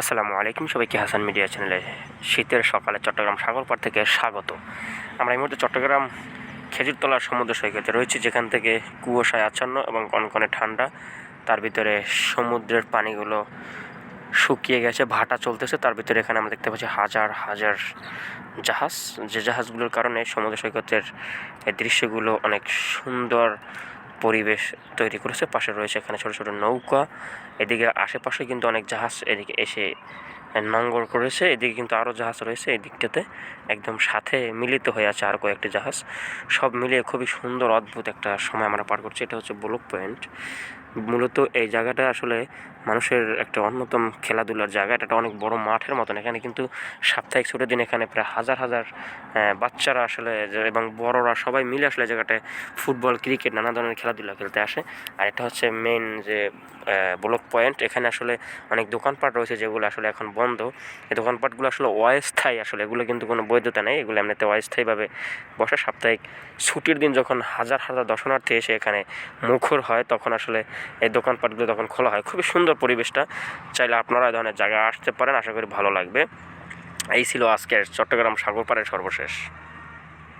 আসসালামু আলাইকুম, সবাইকে হাসান মিডিয়া চ্যানেলে শীতের সকালে চট্টগ্রাম সাগরপাড় থেকে স্বাগত। আমরা এই মুহূর্তে চট্টগ্রাম খেজুরতলার সমুদ্র সৈকতে রয়েছে, যেখান থেকে কুয়াশায় আচ্ছন্ন এবং কনকনে ঠান্ডা। তার ভিতরে সমুদ্রের পানিগুলো শুকিয়ে গেছে, ভাটা চলতেছে। তার ভিতরে এখানে আমরা দেখতে পাচ্ছি হাজার হাজার জাহাজ। যে জাহাজগুলোর কারণে সমুদ্র সৈকতের এই দৃশ্যগুলো অনেক সুন্দর পরিবেশ তৈরি করেছে। পাশে রয়েছে এখানে ছোট ছোট নৌকা। এদিকে আশেপাশে কিন্তু অনেক জাহাজ এদিকে এসে নঙ্গর করেছে। এদিকে কিন্তু আরও জাহাজ রয়েছে এই দিকটাতে একদম সাথে মিলিত হয়ে আছে আর কয়েকটি জাহাজ। সব মিলিয়ে খুবই সুন্দর, অদ্ভুত একটা সময় আমরা পার করছি। এটা হচ্ছে ব্লক পয়েন্ট। মূলত এই জায়গাটা আসলে মানুষের একটা অন্যতম খেলাধুলার জায়গা। এটা অনেক বড় মাঠের মতন। এখানে কিন্তু সাপ্তাহিক ছুটির দিন এখানে প্রায় হাজার হাজার বাচ্চারা আসলে এবং বড়রা সবাই মিলে আসলে জায়গাটায় ফুটবল, ক্রিকেট নানা ধরনের খেলাধুলা খেলতে আসে। আর এটা হচ্ছে মেন যে ব্লক পয়েন্ট এখানে আসলে অনেক দোকানপাট রয়েছে যেগুলো আসলে এখন বন্ধ। এই দোকানপাটগুলো আসলে অস্থায়ী আসলে। এগুলো কিন্তু কোনো বৈধতা নেই। এগুলো এমনিতে অস্থায়ীভাবে বসে। সাপ্তাহিক ছুটির দিন যখন হাজার হাজার দর্শনার্থী এসে এখানে মুখর হয়, তখন আসলে এই দোকানপাটগুলো তখন খোলা হয়, খুবই সুন্দর পরিবেশটা। চাইলে আপনারা এই ধরনের জায়গায় আসতে পারেন, আশা করি ভালো লাগবে। এই ছিল আজকের চট্টগ্রাম সাগরপাড়ের সর্বশেষ।